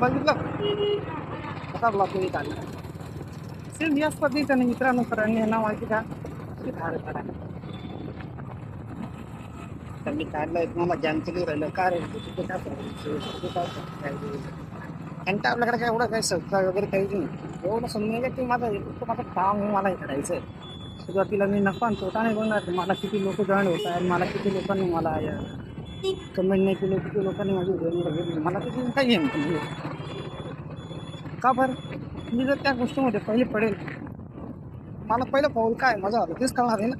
बघितलं? कसा ब्लॉग तुम्ही काढला सेम याच पद्धतीने मित्रांनो सरांनी नाव माहिती का? धार करा त्यांनी काढलंय मला ज्ञान केली राहिलं का रे तुझं काय करायचं? तुझं काय करायचं? त्यांचं आपल्याकडे काय एवढं काय संस्था वगैरे काही नाही. एवढं समजून की माझं फक्त माझं काम आहे मला हे करायचं आहे सुरुवातीला मी नफा आणि तोटा नाही बोलणार मला किती लोक जॉईन होत आहेत मला किती लोकांनी मला कमेंट नाही केले किती लोकांनी माझी मला त्याची काही आहे का बरं? मी जर त्या गोष्टीमध्ये पहिले पडेल. मला पहिलं पाऊल काय? माझा आलं तेच कळणार आहे ना.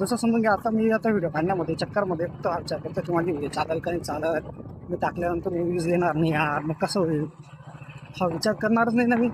जसं समजून घ्या आता मी आता व्हिडिओ काढण्यामध्ये चक्करमध्ये फक्त विचार करतो की माझी व्हिडिओ चालेल का नाही चालत मी टाकल्यानंतर रिव्ह्यूज येणार नाही यार. मग कसं होईल? हा विचार करणारच नाही ना मी.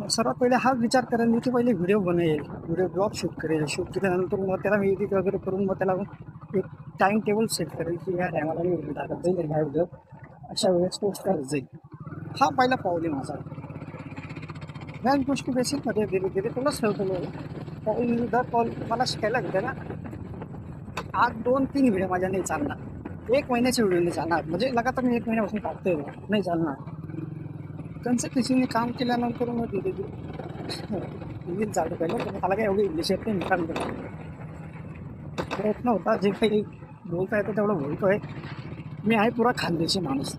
मग सर्वात पहिले हाच विचार करेन मी की पहिले व्हिडिओ बनेल. व्हिडिओ ब्लॉग शूट करेल. शूट केल्यानंतर मग त्याला मी एडिट वगैरे करून मग त्याला एक टाईम टेबल सेट करेल की या टायमाला मी व्हिडिओ टाकत जाईल ह्या व्हिडिओ अशा वेळेस पोस्ट करत जाईल हा पहिला पाऊल आहे माझा. ह्या गोष्टी बेसिकमध्ये धीरे धीरे तुलाच ठेवतो पाऊल दर पाऊल मला शिकायला भेटेल ना आज दोन तीन व्हिडिओ माझ्या नाही चालणार. एक महिन्याच्या व्हिडिओ नाही चालणार. म्हणजे लगातार मी एक महिन्यापासून टाकतोय नाही चालणार. कन्सिस्टन्सीने काम केल्यानंतर मग धीरे धीरे इंग्लिश चालू पहिलं पण मला काय एवढी इंग्लिश येत नाही निकाल प्रयत्न होता जे काही बोलता येतं तेवढं बोलतो आहे मी आहे पुरा खानदेशी माणूस.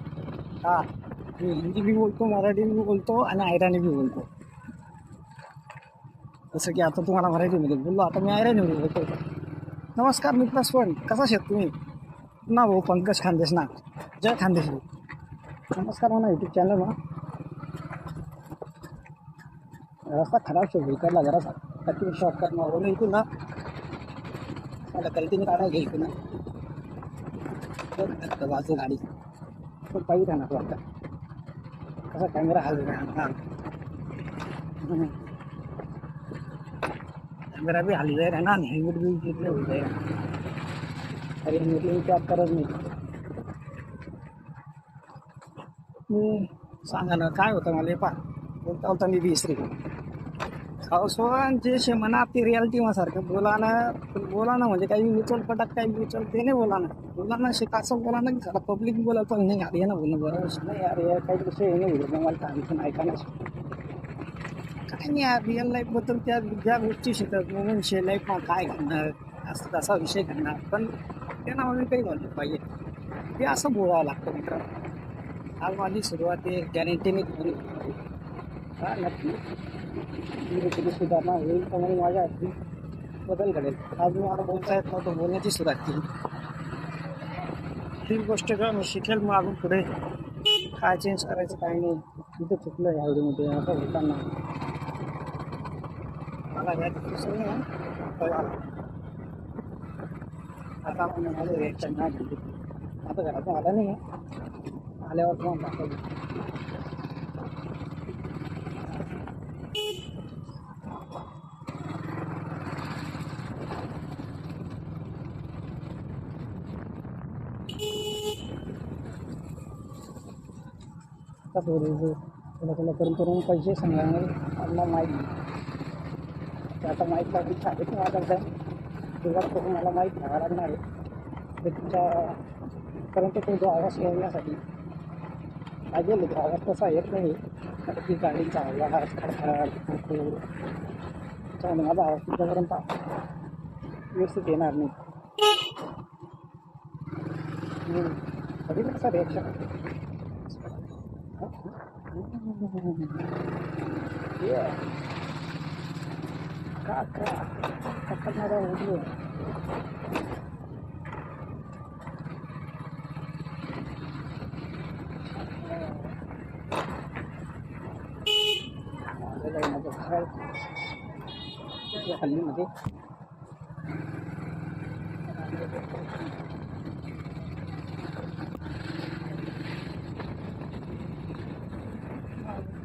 हां. हिंदी म्हणजे बी बोलतो मराठी बी बोलतो आणि आयराणी बी बोलतो. जसं की आता तुम्हाला मराठीमध्ये बोललो आता मी आयराणीमध्ये बोलतो. नमस्कार मित्र पण कसा शेत तुम्ही? ना भाऊ पंकज खानदेश ना. जय खानदेश नमस्कार म्हणा यूट्यूब चॅनल म्हणा. रस्ता खराब शो विकायला जरासा कधी शॉर्टकट मारून इथून ना. मला गलतीने काढा घे इथून ना. वाजू गाडी. पण पाहिजे राहणार वाटतं. कसा कॅमेरा हा हां. कॅमेरा बी हाली जाईल ना आणि हेल्मेट बी घेतले होत जाईल अरे हेल्मेटला विचार करत नाही. सांगा ना काय होतं मला हे पा बोलता बोलता मी विसरी खावसवान जे शे म्हणा ते रियालिटी सारखं बोला ना पण बोला ना म्हणजे काही उचल पटक काही उचल ते नाही बोला ना बोला ना शिक असं बोला ना की पब्लिक बोला पण नाही यार ना बोलणं बरं नाही यार या काही विषय हे नाही बोलत मला सांगितलं ऐका ना काय नाही यार रिअल लाईफबद्दल त्या ज्या गोष्टी शिकत म्हणून शे लाईफ काय घडणार असं तसा विषय घडणार पण त्या नावाने काही घाललं पाहिजे. ते असं बोलावं लागतं मित्र आज माझी सुरुवात आहे गॅरंटीने हा नक्की. धीरे धीरे सुधारणा होईल त्यामुळे माझ्या अगदी बदल घडेल. आज मी मला बोलता येत नव्हतं बोलण्याची सुद्धा केली. ही गोष्ट का मी शिकेल मग अजून पुढे. काय चेंज करायचं काय नाही. तिथे चुकलं या असं होताना मला या दिवशी आता आपण माझं रिॲक्शन नाही. आता घरातून आला नाही आल्यावर तुम्हाला दाखवलं आता पोरीचं तुला तुला करून करून पैसे सांगणार माहीत नाही. ते आता माहीत लागली शाळेत माझ्याकडे सुरुवात करून मला माहीत घ्यावं लागणार आहे. ते तुमच्यापर्यंत तो जो आवाज येण्यासाठी. पाहिजे तो आवाज तसा येत नाही. ती गाडीचा आवाज खडखड कुरकुर. त्यामुळे माझा आवाज तुमच्यापर्यंत व्यवस्थित येणार नाही. हम्म. कधी कसा reaction Yeah. Kaka. Kaka mara ulo. Kalau nak buat hal, kalau ni mesti.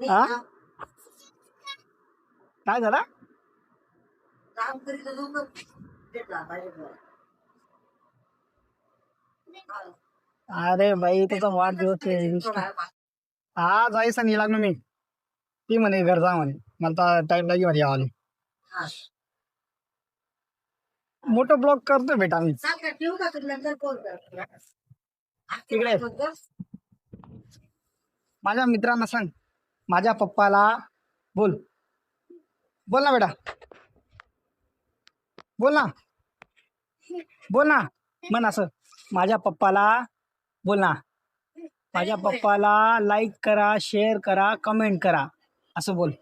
हा? काय झाला? अरे बाई तुझा वाढदिवस आहे हा जायचं नाही लागलो मी. ती म्हणे घर जा म्हणे. मला टाइम लागे म्हणे यावाले मोठं ब्लॉग करतो बेटा मी तिकडे माझ्या मित्रांना सांग. माझ्या पप्पाला बोल. बोल ना बेटा. बोल ना. बोल ना. म्हण असं. माझ्या पप्पाला बोल ना. माझ्या पप्पाला लाईक करा शेअर करा कमेंट करा. असं बोल.